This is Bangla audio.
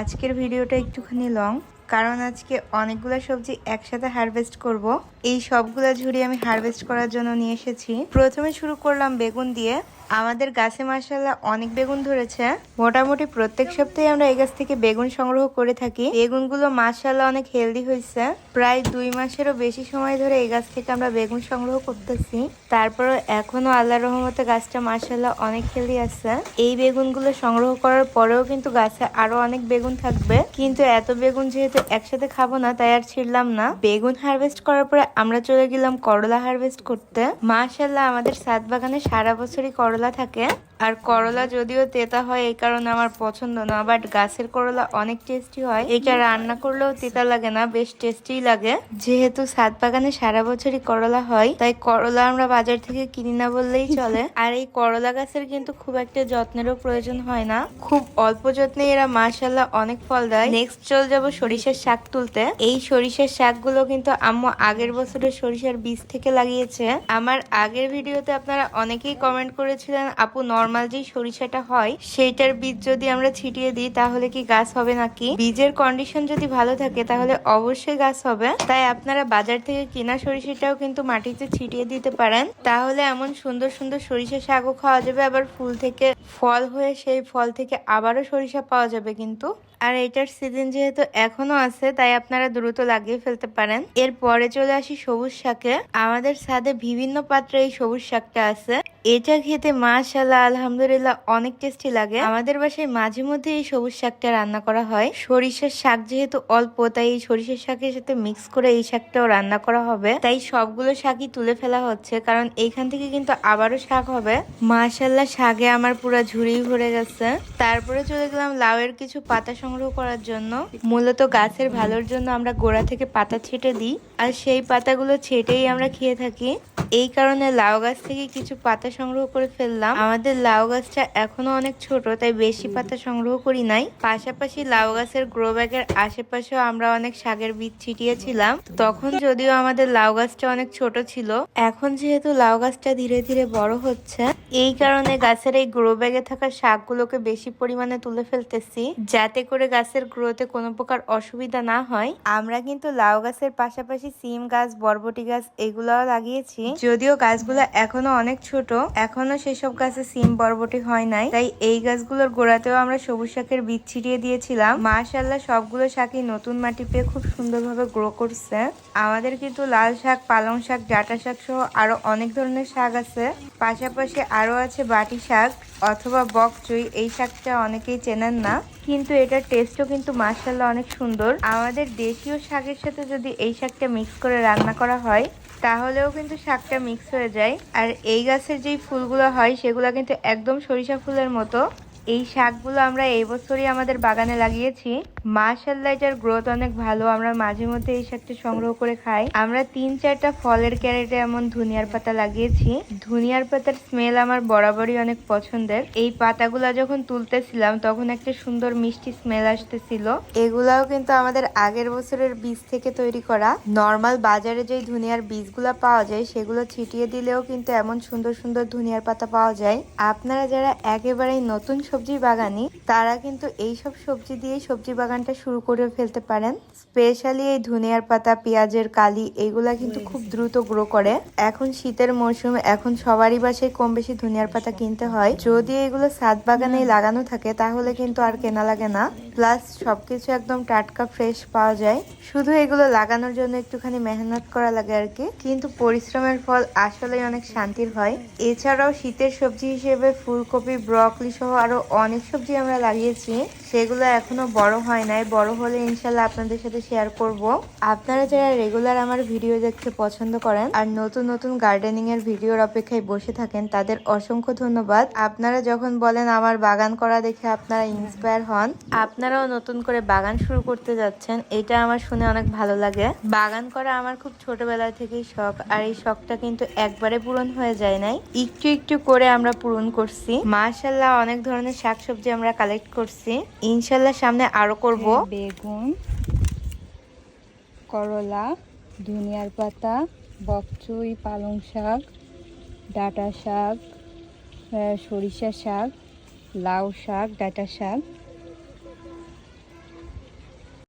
আজকের ভিডিওটা একটুখানি লং, কারণ আজকে অনেকগুলো সবজি একসাথে হারভেস্ট করব। এই সবগুলো ঝুড়ি আমি হারভেস্ট করার জন্য নিয়ে এসেছি। প্রথমে শুরু করলাম বেগুন দিয়ে। আমাদের গাছে মাসাল্লাহ অনেক বেগুন ধরেছে। মোটামুটি প্রত্যেক সপ্তাহে আমরা এই গাছ থেকে বেগুন সংগ্রহ করে থাকি। বেগুনগুলো মাসাল্লাহ অনেক হেলদি হয়েছে। প্রায় দুই মাসেরও বেশি সময় ধরে এই গাছ থেকে আমরা বেগুন সংগ্রহ করতেছি। তারপরে এখনও আল্লাহ রহমতে গাছটা মাসাল্লাহ অনেক হেলদি আছে। এই বেগুনগুলো সংগ্রহ করার পরেও কিন্তু গাছে আরও অনেক বেগুন থাকবে। কিন্তু এত বেগুন যেহেতু একসাথে খাব না, তাই আর ছিড়লাম না। বেগুন হারভেস্ট করার পরে আমরা চলে গেলাম করলা হারভেস্ট করতে। মাশাল্লাহ আমাদের সাত বাগানে সারা বছরই করলা থাকে আর করলা যদিও তেতা হয় এই কারণে আমার পছন্দ না বাট গাছের করলা অনেক টেস্টি হয়। এটা রান্না করলেও তেতা লাগে না বেশ টেস্টি লাগে। যেহেতু সাত বাগানে সারা বছরই করলা হয় তাই করলা আমরা বাজার থেকে কিনি না বললেই চলে। আর এই করলা গাছের কিন্তু খুব একটা যত্নেরও প্রয়োজন হয় না। খুব অল্প যত্নে এরা মাশাল্লাহ অনেক ফল দেয়। নেক্সট চল যাব সরিষার শাক তুলতে। এই সরিষার শাকগুলো কিন্তু আম্মু আগের বছরের সরিষার বীজ থেকে লাগিয়েছে। আমার আগের ভিডিওতে আপনারা অনেকেই কমেন্ট করেছিলেন আপু নর্মাল যে সরিষাটা হয়, সেইটার বীজ যদি আমরা ছিটিয়ে দিই, তাহলে কি গাছ হবে নাকি? বীজের কন্ডিশন যদি ভালো থাকে, তাহলে অবশ্যই গাছ হবে। তাই আপনারা বাজার থেকে কেনা সরিষাটাও কিন্তু মাটিতে ছিটিয়ে দিতে পারেন। তাহলে এমন সুন্দর সুন্দর সরিষা শাকও খাওয়া যাবে। আবার ফুল থেকে ফল হয়ে সেই ফল থেকে আবারও সরিষা পাওয়া যাবে কিন্তু। আর এটার সিজন যেহেতু এখনও আছে, তাই আপনারা দ্রুত লাগিয়ে ফেলতে পারেন। এরপরে চলে আসি সবুজ শাকে। আমাদের ছাদে বিভিন্ন পাত্রে এই সবুজ শাকটা আছে। এটা খেতে মাশাল্লাহ আলহামদুলিল্লাহ অনেক টেস্টি লাগে। আমাদের বাসায় মাঝে মধ্যে এই সবুজ শাকটা রান্না করা হয়। সরিষার শাক যেহেতু অল্প, তাই এই সরিষার শাকের সাথে মিক্স করে এই শাকটাও রান্না করা হবে। তাই সবগুলো শাকই তুলে ফেলা হচ্ছে, কারণ এইখান থেকে কিন্তু আবারও শাক হবে। মাশাল্লাহ শাকে আমার পুরো ঝুড়ি ভরে গেছে। তারপরে চলে গেলাম লাউয়ের কিছু পাতা সংগ্রহ করার জন্য। মূলত গাছের ভালোর জন্য আমরা গোড়া থেকে পাতা ছেটে দিই। আর সেই পাতাগুলো ছেটেই আমরা খেয়ে থাকি। এই কারণে লাউ গাছ থেকে কিছু পাতা সংগ্রহ করে ফেললাম। আমাদের লাউ গাছটা এখনও অনেক ছোট, তাই বেশি পাতা সংগ্রহ করি নাই। পাশাপাশি লাউ গাছের গ্রো ব্যাগের আশেপাশেও আমরা অনেক শাকের বীজ ছিটিয়েছিলাম। তখন যদিও আমাদের লাউ গাছটা অনেক ছোট ছিল, এখন যেহেতু লাউ গাছটা ধীরে ধীরে বড় হচ্ছে, এই কারণে গাছের এই গ্রো ব্যাগে থাকা শাকগুলোকে বেশি পরিমাণে তুলে ফেলতেছি, যাতে করে গাছের গ্রোতে কোনো প্রকার অসুবিধা না হয়। আমরা কিন্তু লাউ গাছের পাশাপাশি সিম গাছ, বরবটি গাছ এগুলাও লাগিয়েছি, যদিও গাছগুলো এখনও অনেক ছোট এখনও সেসব গাছে সিম বরবটি হয় নাই। তাই এই গাছগুলোর গোড়াতেও আমরা সবুজ শাকের বীজ ছিটিয়ে দিয়েছিলাম। মাশাল্লাহ সবগুলো শাকই নতুন মাটি পেয়ে খুব সুন্দরভাবে গ্রো করছে। আমাদের কিন্তু লাল শাক, পালং শাক, ডাটা শাক সহ আরও অনেক ধরনের শাক আছে। পাশাপাশি আরও আছে বাটি শাক অথবা বক চুই। এই শাকটা অনেকেই চেনেন না, কিন্তু এটার টেস্টও কিন্তু মার্শাল্লাহ অনেক সুন্দর। আমাদের দেশীয় শাকের সাথে যদি এই শাকটা মিক্স করে রান্না করা হয় তাহলেও কিন্তু শাকটা মিক্স হয়ে যায়। আর এই গাছের যেই ফুলগুলো হয়, সেগুলো কিন্তু একদম সরিষা ফুলের মতো। এই শাকগুলো আমরা এই বছরই আমাদের বাগানে লাগিয়েছি। মাশাল্লাহ এটার গ্রোথ অনেক ভালো। আমরা মাঝে মধ্যে এই শাকটা সংগ্রহ করে খাই। আমরা তিন চারটা ফলের ক্যারেটে এমন ধনিয়ার পাতা লাগিয়েছি। ধনিয়ার পাতার স্মেল আমার বরাবরই অনেক পছন্দের। এই পাতাগুলা যখন তুলতেছিলাম, তখন একটা সুন্দর মিষ্টি স্মেল আসতেছিল। এগুলাও কিন্তু আমাদের আগের বছরের বীজ থেকে তৈরি করা। নর্মাল বাজারে যে ধনিয়ার বীজগুলো পাওয়া যায়, সেগুলো ছিটিয়ে দিলেও কিন্তু এমন সুন্দর সুন্দর ধনিয়ার পাতা পাওয়া যায়। আপনারা যারা একেবারেই নতুন সবজি বাগানি, তারা কিন্তু এই সব সবজি দিয়ে সবজি বাগানটা শুরু করে ফেলতে পারেন। স্পেশালি এই ধনিয়ার পাতা, পেঁয়াজের কালি, এগুলা কিন্তু খুব দ্রুত গ্রো করে। এখন শীতের মৌসুম এখন সবারই বাসায় কম বেশি ধনিয়ার পাতা কিনতে হয়। যদি এগুলো সাত বাগানে লাগানো থাকে, তাহলে কিন্তু আর কেনা লাগে না। প্লাস সবকিছু একদম টাটকা ফ্রেশ পাওয়া যায়। শুধু এগুলো লাগানোর জন্য একটুখানি মেহনত করা লাগে আর কি। কিন্তু পরিশ্রমের ফল আসলেই অনেক শান্তির হয়। এছাড়াও শীতের সবজি হিসেবে ফুলকপি, ব্রকলি সহ আরও অনেক সবজি আমরা লাগিয়েছি। সেগুলো এখনও বড় হয় নাই। বড় হলে ইনশাল্লাহ আপনাদের সাথে শেয়ার করব। আপনারা যারা রেগুলার আমার ভিডিও দেখতে পছন্দ করেন আর নতুন নতুন গার্ডেনিং এর ভিডিওর অপেক্ষায় বসে থাকেন, তাদের অসংখ্য ধন্যবাদ। আপনারা যখন বলেন আমার বাগান করা দেখে আপনারা ইন্সপায়ার হন, আপনারাও নতুন করে বাগান শুরু করতে যাচ্ছেন, এটা আমার শুনে অনেক ভালো লাগে। বাগান করা আমার খুব ছোটবেলা থেকেই শখ, আর এই শখটা কিন্তু একবারে পূরণ হয়ে যায় নাই। একটু একটু করে আমরা পূরণ করছি। মাশাল্লাহ, অনেক ধরনের শাকসবজি আমরা কালেক্ট করছি। ইনশাল্লাহ সামনে আরও করব। বেগুন করলা ধনিয়ার পাতা বকচুই পালং শাক ডাটা শাক সরিষা শাক লাউ শাক ডাটা শাক।